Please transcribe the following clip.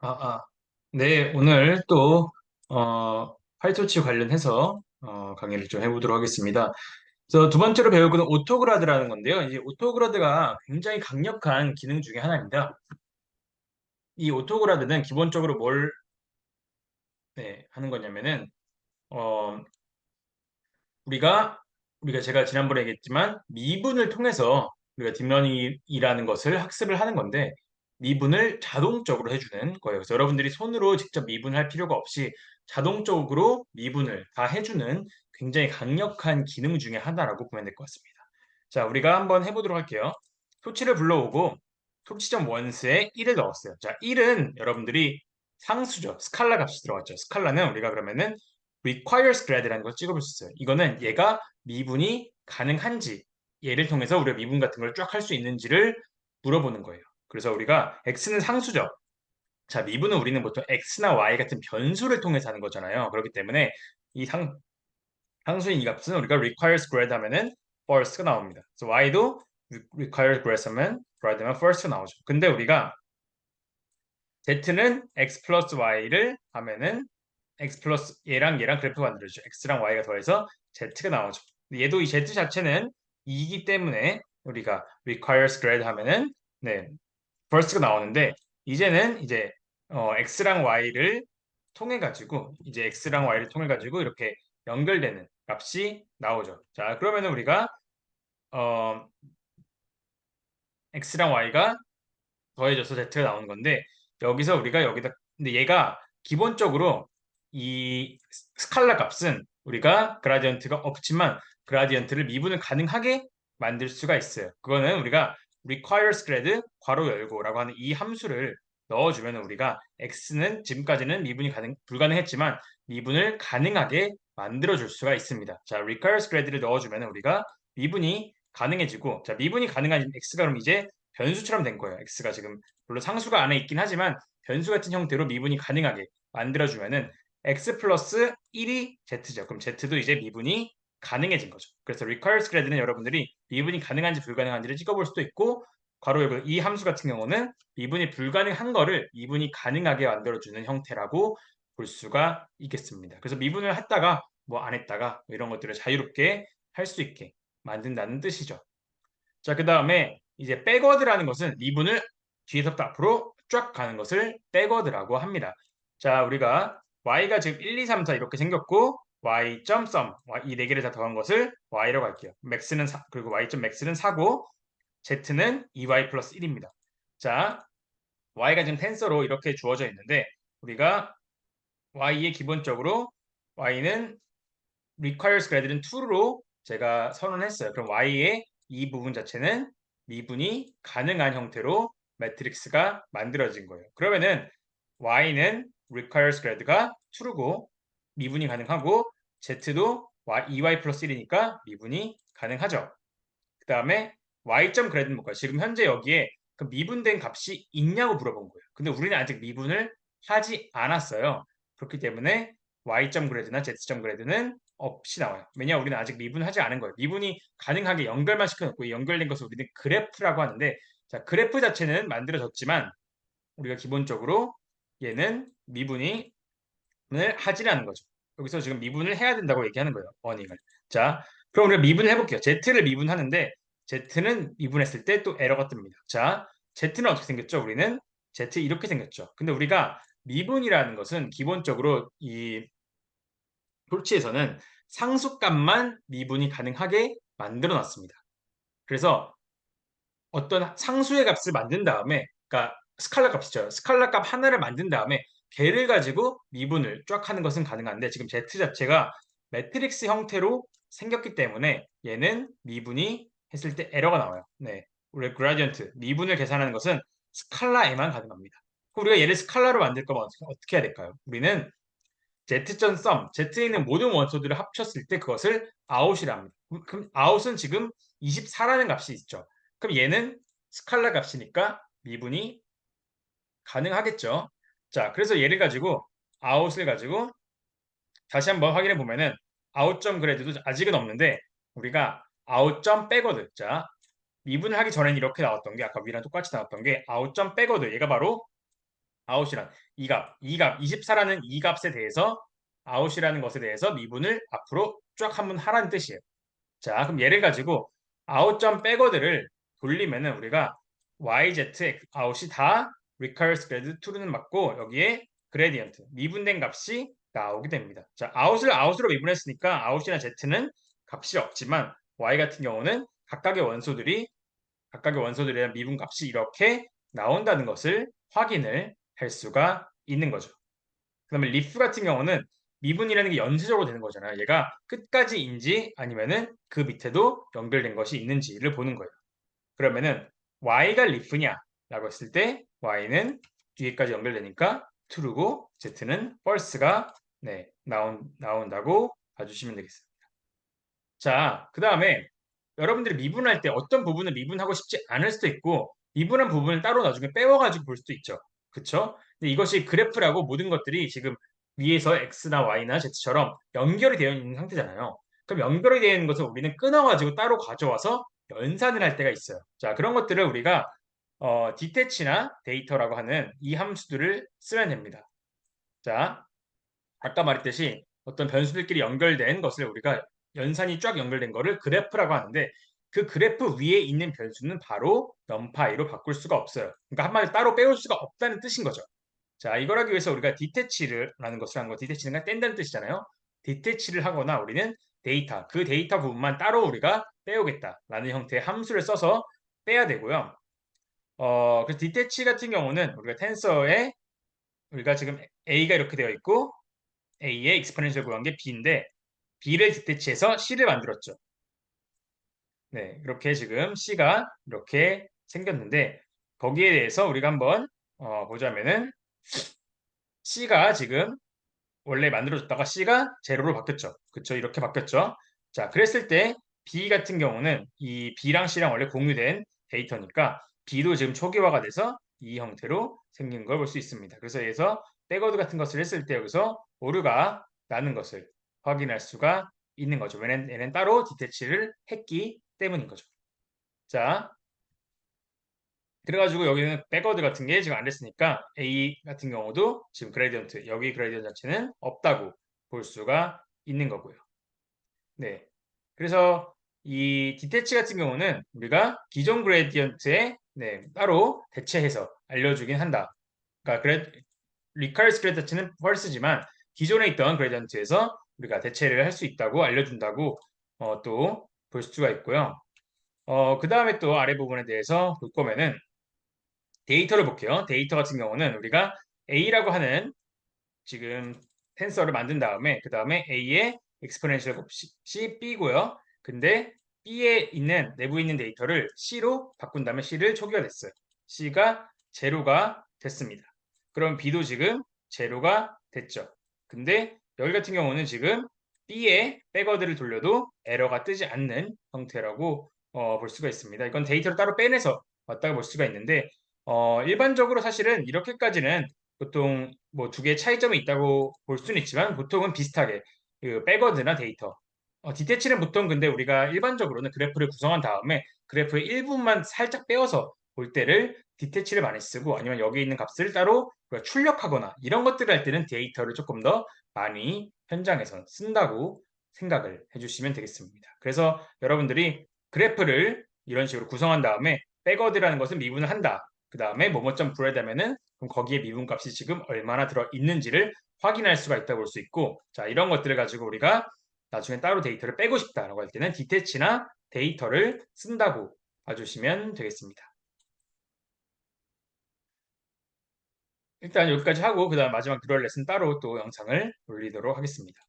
아, 아. 네, 오늘 또, 어, 파이터치 관련해서, 어, 강의를 좀 해보도록 하겠습니다. 그래서 두 번째로 배울 거는 오토그라드라는 건데요. 이제 오토그라드가 굉장히 강력한 기능 중에 하나입니다. 이 오토그라드는 기본적으로 뭘, 네, 하는 거냐면은, 어, 우리가, 우리가 제가 지난번에 얘기했지만, 미분을 통해서 우리가 딥러닝이라는 것을 학습을 하는 건데, 미분을 자동적으로 해주는 거예요. 그래서 여러분들이 손으로 직접 미분할 필요가 없이 자동적으로 미분을 다 해주는 굉장히 강력한 기능 중에 하나라고 보면 될 것 같습니다. 자, 우리가 한번 해보도록 할게요. 토치를 불러오고 토치점 원스에 1을 넣었어요. 자, 1은 여러분들이 상수죠. 스칼라 값이 들어갔죠. 스칼라는 우리가 그러면은 requires grad라는 걸 찍어볼 수 있어요. 이거는 얘가 미분이 가능한지 얘를 통해서 우리가 미분 같은 걸 쫙 할 수 있는지를 물어보는 거예요. 그래서 우리가 x는 상수죠. 자, 미분은 우리는 보통 x나 y 같은 변수를 통해서 하는 거잖아요. 그렇기 때문에 이 상, 상수인 이 값은 우리가 requires grad 하면은 first가 나옵니다. 그래서 y도 requires grad 하면 grad 하면 first가 나오죠. 근데 우리가 z는 x 플러스 y를 하면은 x 플러스 얘랑 얘랑 그래프 만들어주죠. x랑 y가 더해서 z가 나오죠. 얘도 이 z 자체는 2이기 때문에 우리가 requires grad 하면은 네 first가 나오는데 이제는 이제 어, x랑 y를 통해 가지고 이제 x랑 y를 통해 가지고 이렇게 연결되는 값이 나오죠. 자 그러면은 우리가 어, x랑 y가 더해져서 z가 나오는 건데 여기서 우리가 여기다 근데 얘가 기본적으로 이 스칼라 값은 우리가 그라디언트가 없지만 그라디언트를 미분을 가능하게 만들 수가 있어요. 그거는 우리가 requires grad 괄호 열고라고 하는 이 함수를 넣어주면 우리가 x는 지금까지는 미분이 가능, 불가능했지만 미분을 가능하게 만들어줄 수가 있습니다. 자, requires grad를 넣어주면 우리가 미분이 가능해지고 자, 미분이 가능한 x가 그럼 이제 변수처럼 된 거예요. x가 지금 물론 상수가 안에 있긴 하지만 변수 같은 형태로 미분이 가능하게 만들어주면은 x 플러스 1이 z죠. 그럼 z도 이제 미분이 가능해진 거죠. 그래서 requires grad는 여러분들이 미분이 가능한지 불가능한지를 찍어볼 수도 있고 괄호 열고 이 함수 같은 경우는 미분이 불가능한 거를 미분이 가능하게 만들어주는 형태라고 볼 수가 있겠습니다. 그래서 미분을 했다가 뭐 안 했다가 뭐 이런 것들을 자유롭게 할 수 있게 만든다는 뜻이죠. 자, 그 다음에 이제 백워드라는 것은 미분을 뒤에서부터 앞으로 쫙 가는 것을 백워드라고 합니다. 자, 우리가 y가 지금 1, 2, 3, 4 이렇게 생겼고 y.sum 이네 개를 다 더한 것을 y라고 할게요. max는 4, 그리고 y.max는 4고 z는 2y 플러스 1입니다. 자, y가 지금 텐서로 이렇게 주어져 있는데 우리가 y의 기본적으로 y는 requires grad는 2로 제가 선언했어요. 그럼 y의 이 부분 자체는 미분이 가능한 형태로 매트릭스가 만들어진 거예요. 그러면은 y는 requires grad가 true고 미분이 가능하고 z도 2y 플러스 1이니까 미분이 가능하죠. 그 다음에 y.grad는 뭘까요? 지금 현재 여기에 그 미분된 값이 있냐고 물어본 거예요. 근데 우리는 아직 미분을 하지 않았어요. 그렇기 때문에 y.grad나 z.grad는 없이 나와요. 왜냐 우리는 아직 미분하지 않은 거예요. 미분이 가능하게 연결만 시켜놓고 이 연결된 것을 우리는 그래프라고 하는데 자 그래프 자체는 만들어졌지만 우리가 기본적으로 얘는 미분이 을 하지 않는 거죠. 여기서 지금 미분을 해야 된다고 얘기하는 거예요. 어닝을. 자, 그럼 우리가 미분을 해볼게요. z를 미분하는데 z는 미분했을 때 또 에러가 뜹니다. 자, z는 어떻게 생겼죠? 우리는 z 이렇게 생겼죠. 근데 우리가 미분이라는 것은 기본적으로 이 돌치에서는 상수값만 미분이 가능하게 만들어 놨습니다. 그래서 어떤 상수의 값을 만든 다음에 그러니까 스칼라 값이죠. 스칼라 값 하나를 만든 다음에 걔를 가지고 미분을 쫙 하는 것은 가능한데 지금 z 자체가 매트릭스 형태로 생겼기 때문에 얘는 미분이 했을 때 에러가 나와요. 네. 우리 그라디언트 미분을 계산하는 것은 스칼라에만 가능합니다. 우리가 얘를 스칼라로 만들 거면 어떻게 해야 될까요? 우리는 z.sum, z에 있는 모든 원소들을 합쳤을 때 그것을 아웃이라 합니다. 그럼 아웃은 지금 24라는 값이 있죠. 그럼 얘는 스칼라 값이니까 미분이 가능하겠죠. 자, 그래서 얘를 가지고 아웃을 가지고 다시 한번 확인해 보면은 아웃점 그래드도 아직은 없는데 우리가 아웃점 백워드 자 미분을 하기 전에는 이렇게 나왔던 게 아까 위랑 똑같이 나왔던 게 아웃점 백워드 얘가 바로 아웃이란 이 값, 이 값, 24라는 이 값에 대해서 아웃이라는 것에 대해서 미분을 앞으로 쫙 한번 하라는 뜻이에요. 자, 그럼 얘를 가지고 아웃점 백워드를 돌리면은 우리가 yz 아웃이 다 recurse grad true는 맞고 여기에 gradient 미분된 값이 나오게 됩니다. 자, 아웃을 아웃으로 미분했으니까 아웃이나 z는 값이 없지만 y 같은 경우는 각각의 원소들이 각각의 원소들에 대한 미분 값이 이렇게 나온다는 것을 확인을 할 수가 있는 거죠. 그 다음에 리프 같은 경우는 미분이라는 게 연쇄적으로 되는 거잖아요. 얘가 끝까지인지 아니면은 그 밑에도 연결된 것이 있는지를 보는 거예요. 그러면은 y가 리프냐 라고 했을 때 y는 뒤에까지 연결되니까 true고 z는 false가 네, 나온, 나온다고 봐주시면 되겠습니다. 자, 그 다음에 여러분들이 미분할 때 어떤 부분을 미분하고 싶지 않을 수도 있고 미분한 부분을 따로 나중에 빼워가지고 볼 수도 있죠. 그쵸? 근데 이것이 그래프라고 모든 것들이 지금 위에서 x나 y나 z처럼 연결이 되어 있는 상태잖아요. 그럼 연결이 되어 있는 것을 우리는 끊어가지고 따로 가져와서 연산을 할 때가 있어요. 자, 그런 것들을 우리가 어, 디테치나 데이터라고 하는 이 함수들을 쓰면 됩니다. 자, 아까 말했듯이 어떤 변수들끼리 연결된 것을 우리가 연산이 쫙 연결된 거를 그래프라고 하는데 그 그래프 위에 있는 변수는 바로 num파이로 바꿀 수가 없어요. 그러니까 한마디로 따로 빼올 수가 없다는 뜻인 거죠. 자, 이걸 하기 위해서 우리가 디테치를 라는 것을 한 거, 디테치는 뗀다는 뜻이잖아요. 디테치를 하거나 우리는 데이터, 그 데이터 부분만 따로 우리가 빼오겠다라는 형태의 함수를 써서 빼야 되고요. 어, 그 디테치 같은 경우는 우리가 텐서에 우리가 지금 A가 이렇게 되어 있고 A의 익스포넨셜 구한 게 B인데 B를 디테치해서 C를 만들었죠. 네, 이렇게 지금 C가 이렇게 생겼는데 거기에 대해서 우리가 한번 어, 보자면은 C가 지금 원래 만들어졌다가 C가 제로로 바뀌었죠. 그쵸? 이렇게 바뀌었죠. 자, 그랬을 때 B 같은 경우는 이 B랑 C랑 원래 공유된 데이터니까 B도 지금 초기화가 돼서 이 형태로 생긴 걸 볼 수 있습니다. 그래서 여기서 백워드 같은 것을 했을 때 여기서 오류가 나는 것을 확인할 수가 있는 거죠. 왜냐면 얘는 따로 디테치를 했기 때문인 거죠. 자, 그래가지고 여기는 백워드 같은 게 지금 안 됐으니까 A 같은 경우도 지금 그레디언트, 여기 그레디언트 자체는 없다고 볼 수가 있는 거고요. 네. 그래서 이 디테치 같은 경우는 우리가 기존 그레디언트에 네, 따로 대체해서 알려주긴 한다. 그러니까 그래, 리카르스 그레디언트는 펄스지만 기존에 있던 그레디언트에서 우리가 대체를 할 수 있다고 알려준다고 어, 또 볼 수가 있고요. 어, 그 다음에 또 아래 부분에 대해서 볼 거면은 데이터를 볼게요. 데이터 같은 경우는 우리가 A라고 하는 지금 텐서를 만든 다음에 그 다음에 A의 exponential 값이 B고요. 근데 B에 있는 내부에 있는 데이터를 C로 바꾼 다음에 C를 초기화 됐어요. C가 제로가 됐습니다. 그럼 B도 지금 제로가 됐죠. 근데 여기 같은 경우는 지금 B에 백워드를 돌려도 에러가 뜨지 않는 형태라고 어, 볼 수가 있습니다. 이건 데이터를 따로 빼내서 왔다가 볼 수가 있는데 어, 일반적으로 사실은 이렇게까지는 보통 뭐 두 개의 차이점이 있다고 볼 수는 있지만 보통은 비슷하게 그 백워드나 데이터 어, 디테치는 보통 근데 우리가 일반적으로는 그래프를 구성한 다음에 그래프의 일부분만 살짝 빼어서 볼 때를 디테치를 많이 쓰고 아니면 여기 있는 값을 따로 출력하거나 이런 것들을 할 때는 데이터를 조금 더 많이 현장에서 쓴다고 생각을 해주시면 되겠습니다. 그래서 여러분들이 그래프를 이런 식으로 구성한 다음에 백워드라는 것은 미분을 한다. 그 다음에 뭐뭐점 되면은 그럼 거기에 미분값이 지금 얼마나 들어 있는지를 확인할 수가 있다고 볼 수 있고 자 이런 것들을 가지고 우리가 나중에 따로 데이터를 빼고 싶다라고 할 때는 디테치나 데이터를 쓴다고 봐주시면 되겠습니다. 일단 여기까지 하고 그 다음 마지막 듀얼 레슨 따로 또 영상을 올리도록 하겠습니다.